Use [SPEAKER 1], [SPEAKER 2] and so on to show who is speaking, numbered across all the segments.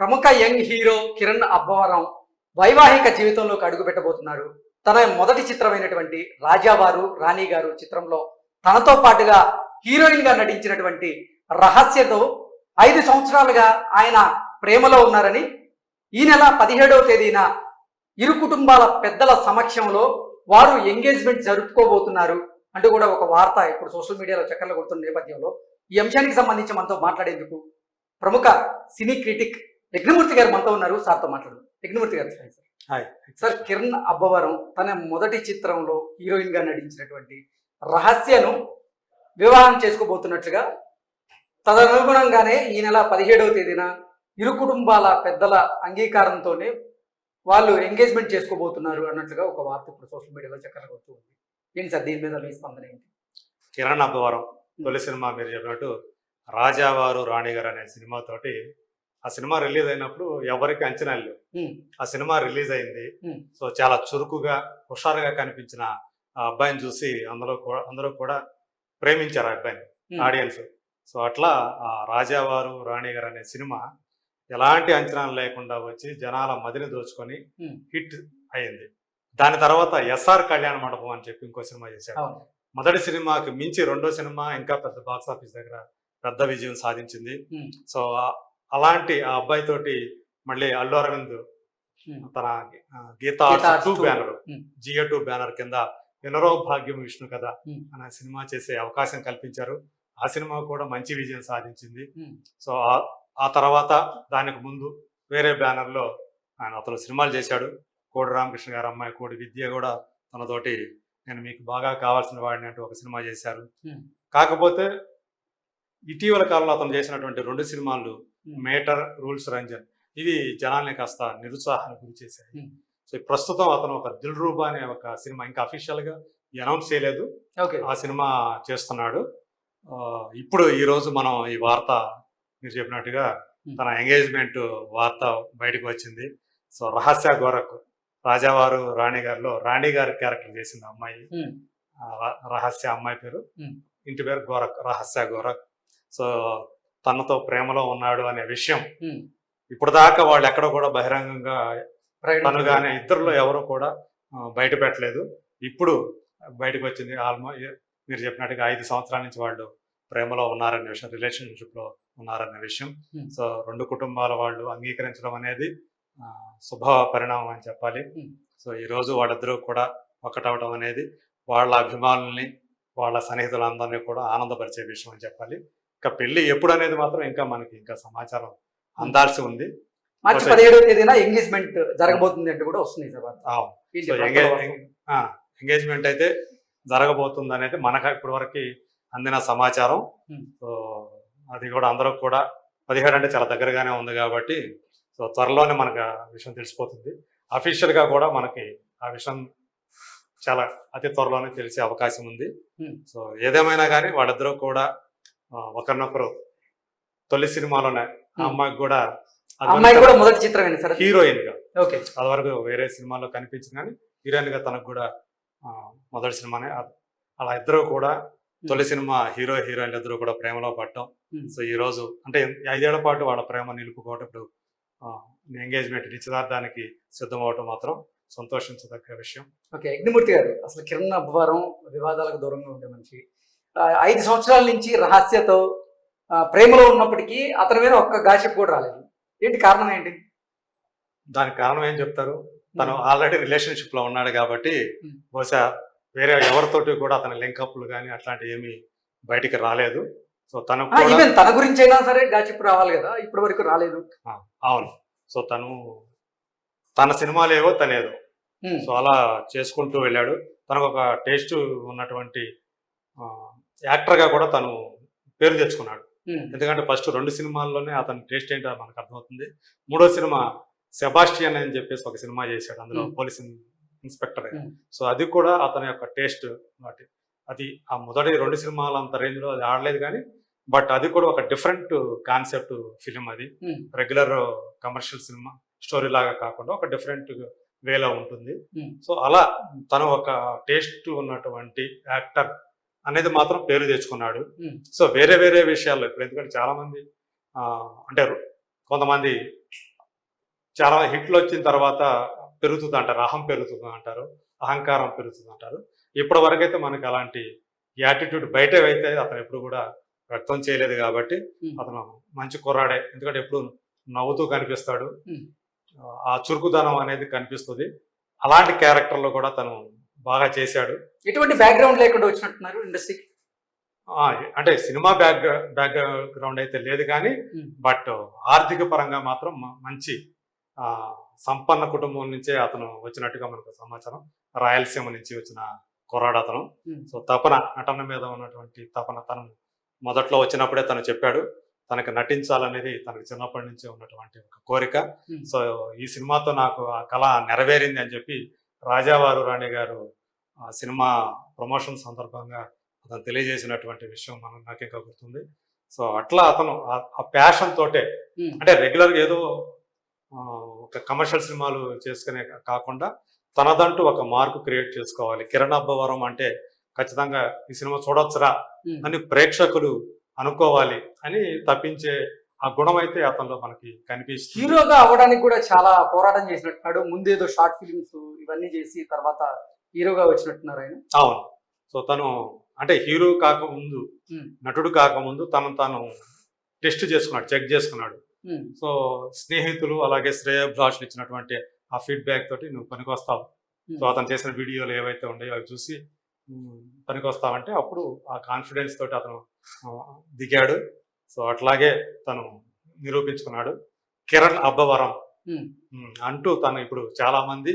[SPEAKER 1] ప్రముఖ young hero Kiran Abbavaram వైవాహిక జీవితంలోకి అడుగుపెట్టబోతున్నారు. తన మొదటి చిత్రమైనటువంటి రాజావారు రాణి గారు చిత్రంలో తనతో పాటుగా హీరోయిన్గా నటించినటువంటి రహస్యతో ఐదు సంవత్సరాలుగా ఆయన ప్రేమలో ఉన్నారని ఈ నెల పదిహేడవ తేదీన ఇరు కుటుంబాల పెద్దల సమక్షంలో వారు ఎంగేజ్మెంట్ జరుపుకోబోతున్నారు అంటూ కూడా ఒక వార్త ఇప్పుడు సోషల్ మీడియాలో చక్కర్లు కొడుతున్న నేపథ్యంలో ఈ అంశానికి సంబంధించి మనతో మాట్లాడేందుకు ప్రముఖ సినీ క్రిటిక్ యజ్ఞమూర్తి గారు మనతో ఉన్నారు. సార్తో మాట్లాడు Yagnamurthy garu sir
[SPEAKER 2] hi
[SPEAKER 1] sir Kiran Abbavaram తన మొదటి చిత్రంలో హీరోయిన్గా నటించినటువంటి రహస్యను వివాహం చేసుకోబోతున్నట్లుగా తదనుగుణంగానే ఈ నెల పదిహేడవ తేదీన ఇరు కుటుంబాల పెద్దల అంగీకారంతోనే వాళ్ళు ఎంగేజ్మెంట్ చేసుకోబోతున్నారు అన్నట్లుగా ఒక వార్త ఇప్పుడు సోషల్ మీడియాలో చక్కర్లు కొడుతూ ఉంది. ఏంటి సార్ దీని మీద మీ స్పందన ఏంటి?
[SPEAKER 2] కిరణ్ అబ్బవరం తొలి సినిమా మీరు చెప్పినట్టు రాజావారు రాణిగారు అనే సినిమాతోటి ఆ సినిమా రిలీజ్ అయినప్పుడు ఎవరికి అంచనాలు లేవు. ఆ సినిమా రిలీజ్ అయింది. సో చాలా చురుకుగా హుషారుగా కనిపించిన ఆ అబ్బాయిని చూసి అందులో కూడా అందరూ కూడా ప్రేమించారు ఆ అబ్బాయిని ఆడియన్స్. సో అట్లా ఆ రాజావారు రాణిగారు అనే సినిమా ఎలాంటి అంచనాలు లేకుండా వచ్చి జనాల మదిని దోచుకొని. హిట్ అయింది. దాని తర్వాత ఎస్ఆర్ కళ్యాణ మండపం అని చెప్పి ఇంకో సినిమా చేశాడు
[SPEAKER 1] అవును.
[SPEAKER 2] మొదటి సినిమాకి మించి రెండో సినిమా ఇంకా పెద్ద బాక్స్ ఆఫీస్ దగ్గర పెద్ద విజయం సాధించింది. సో అలాంటి ఆ అబ్బాయి తోటి మళ్ళీ అల్లు అరవింద్ తన గీతా టూ. బ్యానర్. జియో టూ బ్యానర్ కింద వినరో భాగ్యం విష్ణు కథ. అనే సినిమా చేసే అవకాశం కల్పించారు ఆ సినిమా కూడా మంచి విజయం సాధించింది సో ఆ- తర్వాత దానికి ముందు వేరే బ్యానర్లో ఆయన అతను సినిమాలు చేశాడు కోడి రామకృష్ణ గారు అమ్మాయి కోడి విద్య కూడా తనతోటి నేను మీకు బాగా కావాల్సిన వాడిని అంటూ ఒక సినిమా చేశారు కాకపోతే ఇటీవల కాలంలో అతను చేసినటువంటి రెండు సినిమాలు. Matter rules Ranjan. ఇవి జనాల్ని కాస్త నిరుత్సాహానికి గురి చేశాయి.
[SPEAKER 1] ఉమ్.
[SPEAKER 2] సో ప్రస్తుతం అతను ఒక దిల్ రూబా అనే ఒక సినిమా ఇంకా అఫీషియల్గా అనౌన్స్ చేయలేదు. ఆ సినిమా చేస్తున్నాడు. ఇప్పుడు ఈ రోజు మనం ఈ వార్త మీరు చెప్పినట్టుగా
[SPEAKER 1] Hmm.
[SPEAKER 2] తన ఎంగేజ్మెంట్ వార్త బయటకు వచ్చింది. సో రహస్య గోరక్ రాజావారు రాణి గారిలో రాణి గారి క్యారెక్టర్ చేసింది అమ్మాయి. రహస్య అమ్మాయి పేరు.
[SPEAKER 1] Hmm.
[SPEAKER 2] ఇంటి పేరు గోరక్ రహస్య గోరక్ సో తనతో ప్రేమలో ఉన్నాడు అనే విషయం. ఇప్పుడు దాకా వాళ్ళు ఎక్కడ కూడా బహిరంగంగా తను కానీ ఇద్దరులో ఎవరు కూడా బయట పెట్టలేదు ఇప్పుడు బయటకు వచ్చింది ఆల్మో మీరు చెప్పినట్టుగా ఐదు సంవత్సరాల నుంచి వాళ్ళు ప్రేమలో ఉన్నారనే విషయం రిలేషన్షిప్లో ఉన్నారనే విషయం. సో రెండు కుటుంబాల వాళ్ళు అంగీకరించడం అనేది శుభ పరిణామం అని చెప్పాలి. సో ఈ రోజు వాళ్ళిద్దరూ కూడా ఒకటవడం అనేది వాళ్ళ అభిమానుల్ని వాళ్ళ సన్నిహితులందరినీ కూడా ఆనందపరిచే విషయం అని చెప్పాలి ఇంకా పెళ్ళి ఎప్పుడు అనేది మాత్రం ఇంకా మనకి ఇంకా సమాచారం అందాల్సి ఉంది
[SPEAKER 1] మార్చి. పదిహేడవ తేదీన ఎంగేజ్మెంట్ జరగబోతుంది అంటూ కూడా వస్తుంది?
[SPEAKER 2] ఎంగేజ్మెంట్ అయితే జరగబోతుంది అనేది మనకు ఇప్పటి వరకు అందిన సమాచారం. సో అది కూడా అందరూ కూడా పదిహేడు అంటే చాలా దగ్గరగానే ఉంది కాబట్టి సో త్వరలోనే మనకు ఆ విషయం తెలిసిపోతుంది అఫీషియల్గా కూడా మనకి ఆ విషయం చాలా అతి త్వరలోనే తెలిసే అవకాశం ఉంది. సో ఏదేమైనా కానీ వాళ్ళిద్దరూ కూడా ఒకరినొకరు తొలి సినిమాలోనే ఆ
[SPEAKER 1] Hmm.
[SPEAKER 2] అమ్మాయికి కూడా
[SPEAKER 1] అమ్మాయి కూడా మొదటి చిత్రమేనా సార్?
[SPEAKER 2] హీరోయిన్గా
[SPEAKER 1] ఓకే.
[SPEAKER 2] అది వరకు వేరే సినిమాలో కనిపించింది కానీ హీరోయిన్గా తనకు కూడా మొదటి సినిమానే. అలా ఇద్దరు కూడా తొలి సినిమా హీరో హీరోయిన్లు ఇద్దరు కూడా ప్రేమలో పడటం
[SPEAKER 1] Hmm.
[SPEAKER 2] సో ఈ రోజు అంటే ఐదేళ్ళ పాటు వాళ్ళ ప్రేమ నిలుపుకోవటం ఇప్పుడు ఎంగేజ్మెంట్ నిశ్చితార్థానికి సిద్ధమవటం మాత్రం సంతోషించదగ్గ విషయం.
[SPEAKER 1] ఓకే. యజ్ఞమూర్తి గారు అసలు కిరణ్ అబ్బవరం వివాదాలకు దూరంగా ఉండే మనిషి. ఐదు సంవత్సరాల నుంచి రహస్యతో ప్రేమలో ఉన్నప్పటికీ అతని మీద ఒక్క గాసిప్ కూడా రాలేదు. ఏంటి కారణం ఏంటి?
[SPEAKER 2] దానికి కారణం ఏం చెప్తారు? తను ఆల్రెడీ రిలేషన్షిప్లో ఉన్నాడు కాబట్టి. బహుశా వేరే ఎవరితోటి కూడా అతని లింకప్లు కానీ అట్లాంటివి ఏమీ బయటికి రాలేదు. సో తను
[SPEAKER 1] ఈవెన్ తన గురించి అయినా సరే గాసిప్ రావాలి కదా ఇప్పటి వరకు రాలేదు.
[SPEAKER 2] అవును. సో తను తన సినిమాలేవో తనేదో.
[SPEAKER 1] ఉమ్,
[SPEAKER 2] సో అలా చేసుకుంటూ వెళ్ళాడు. తనకు ఒక టేస్ట్ ఉన్నటువంటి యాక్టర్గా కూడా తను పేరు తెచ్చుకున్నాడు. ఎందుకంటే ఫస్ట్ రెండు సినిమాల్లోనే అతని టేస్ట్ ఏంటో మనకు అర్థమవుతుంది. మూడో సినిమా సెబాస్టియన్ అని చెప్పేసి ఒక సినిమా చేశాడు. అందులో. Police inspector. సో అది కూడా అతని యొక్క టేస్ట్ వాటి అది ఆ మొదటి రెండు సినిమాలు అంత రేంజ్లో అది ఆడలేదు కానీ బట్ అది కూడా ఒక డిఫరెంట్ కాన్సెప్ట్ ఫిలిం అది. రెగ్యులర్ కమర్షియల్ సినిమా స్టోరీ లాగా కాకుండా ఒక డిఫరెంట్ వేలో ఉంటుంది. సో అలా తను ఒక టేస్ట్ ఉన్నటువంటి యాక్టర్ అనేది మాత్రం పేరు తెచ్చుకున్నాడు. సో వేరే వేరే విషయాల్లో ఇప్పుడు ఎందుకంటే చాలా మంది ఆ, అంటే కొంతమంది చాలా హిట్లు వచ్చిన తర్వాత పెరుగుతుంది అంటారు. అహం పెరుగుతుంది అంటారు. అహంకారం పెరుగుతుంది అంటారు. ఇప్పటి వరకైతే మనకి అలాంటి యాటిట్యూడ్ బయట అయితే అతను ఎప్పుడు కూడా వ్యక్తం చేయలేదు కాబట్టి. అతను మంచి కుర్రాడే. ఎందుకంటే ఎప్పుడు నవ్వుతూ కనిపిస్తాడు. ఆ చురుకుదనం అనేది కనిపిస్తుంది. అలాంటి క్యారెక్టర్లో కూడా తను బాగా చేశాడు.
[SPEAKER 1] ఎటువంటి బ్యాక్గ్రౌండ్ లేకుండా వచ్చినట్టున్నారు ఇండస్ట్రీకి
[SPEAKER 2] అంటే సినిమా బ్యాక్ బ్యాక్గ్రౌండ్ అయితే లేదు కానీ. బట్ ఆర్థిక పరంగా మాత్రం మంచి సంపన్న కుటుంబం నుంచే అతను వచ్చినట్టుగా మనకు సమాచారం రాయలసీమ నుంచి వచ్చిన కుర్రాడు అతను. సో తపన నటన మీద ఉన్నటువంటి తపన తను మొదట్లో వచ్చినప్పుడే తను చెప్పాడు తనకు నటించాలనేది తనకు చిన్నప్పటి నుంచి ఉన్నటువంటి ఒక కోరిక. సో ఈ సినిమాతో నాకు ఆ కళ నెరవేరింది అని చెప్పి రాజావారు రాణి గారు ఆ సినిమా ప్రమోషన్ సందర్భంగా అతను తెలియజేసినటువంటి విషయం మనం నాకు ఇంకా గుర్తుంది సో అట్లా అతను ఆ- ప్యాషన్ తోటే. అంటే రెగ్యులర్ ఏదో ఒక కమర్షియల్ సినిమాలు చేసుకునే కాకుండా తనదంటూ ఒక మార్కు క్రియేట్ చేసుకోవాలి కిరణ్ అబ్బవరం అంటే ఖచ్చితంగా ఈ సినిమా చూడొచ్చురా. అని ప్రేక్షకులు అనుకోవాలి అని తప్పించే ఆ గుణం అయితే అతనిలో మనకి కనిపిస్తుంది
[SPEAKER 1] హీరోగా అవ్వడానికి కూడా చాలా పోరాటం చేసినట్టున్నాడు ముందేదో షార్ట్ ఫిల్మ్స్ ఇవన్నీ చేసి తర్వాత హీరోగా వచ్చినట్టున్నారు ఆయన.
[SPEAKER 2] అవును. సో తను అంటే హీరో కాకముందు. నటుడు కాకముందు తను తాను టెస్ట్ చేసుకున్నాడు చెక్ చేసుకున్నాడు. సో స్నేహితులు అలాగే శ్రేయభిలాషులు ఇచ్చినటువంటి ఆ ఫీడ్బ్యాక్ తోటి నువ్వు పనికొస్తావు. సో అతను చేసిన వీడియోలు ఏవైతే ఉన్నాయో అవి చూసి "ఉమ్, పనికొస్తావంటే అప్పుడు ఆ కాన్ఫిడెన్స్ తోటి అతను దిగాడు. సో అట్లాగే తను నిరూపించుకున్నాడు. కిరణ్ అబ్బవరం. అంటూ తను ఇప్పుడు చాలా మంది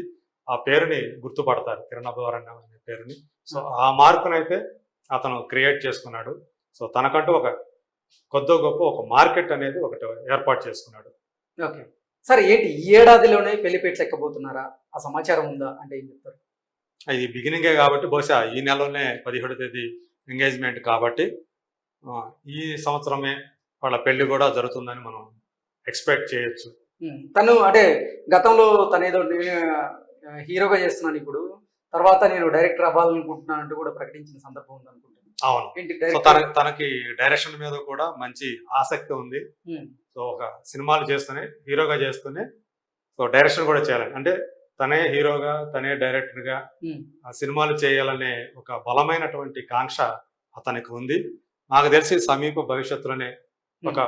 [SPEAKER 2] ఆ పేరుని గుర్తుపడతారు. కిరణ్ అబ్బవరం అనే పేరుని. సో ఆ మార్పునైతే అతను క్రియేట్ చేసుకున్నాడు. సో తనకంటూ ఒక కొద్ది గొప్ప ఒక మార్కెట్ అనేది ఒకటి ఏర్పాటు చేసుకున్నాడు.
[SPEAKER 1] ఓకే. సరే ఏంటి? ఈ ఏడాదిలోనే పెళ్ళిపేటలు ఎక్కబోతున్నారా ఆ సమాచారం ఉందా? అంటే ఏం చెప్తారు?
[SPEAKER 2] ఇది బిగినింగే కాబట్టి బహుశా ఈ నెలలోనే పదిహేడు తేదీ ఎంగేజ్మెంట్ కాబట్టి ఈ సంవత్సరమే వాళ్ళ పెళ్ళి కూడా జరుగుతుందని మనం ఎక్స్పెక్ట్ చేయొచ్చు.
[SPEAKER 1] తను అంటే గతంలో తను ఏదో నేను, ఆ, హీరోగా చేస్తున్నాను ఇప్పుడు. తర్వాత నేను డైరెక్టర్ అవ్వాలనుకుంటున్నాను అంటూ కూడా ప్రకటించిన సందర్భం ఉంది అనుకుంటున్నాను
[SPEAKER 2] అవును
[SPEAKER 1] డైరెక్టర్?
[SPEAKER 2] తనకి డైరెక్షన్ మీద కూడా మంచి ఆసక్తి ఉంది. సో ఒక సినిమాలు చేస్తూనే హీరోగా చేస్తూనే సో డైరెక్షన్ కూడా చేయాలని అంటే తనే హీరోగా తనే డైరెక్టర్గా
[SPEAKER 1] ఉమ్,
[SPEAKER 2] ఆ సినిమాలు చేయాలనే ఒక బలమైనటువంటి కాంక్ష అతనికి ఉంది. నాకు తెలిసి సమీప భవిష్యత్తులోనే ఒక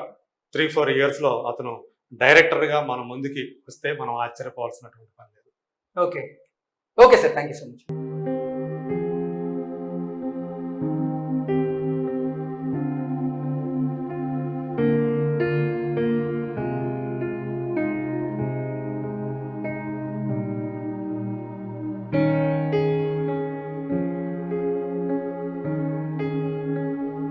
[SPEAKER 2] త్రీ ఫోర్ ఇయర్స్లో అతను డైరెక్టర్గా మన ముందుకి వస్తే మనం ఆశ్చర్యపోవాల్సినటువంటి పని
[SPEAKER 1] okay okay sir thank you so much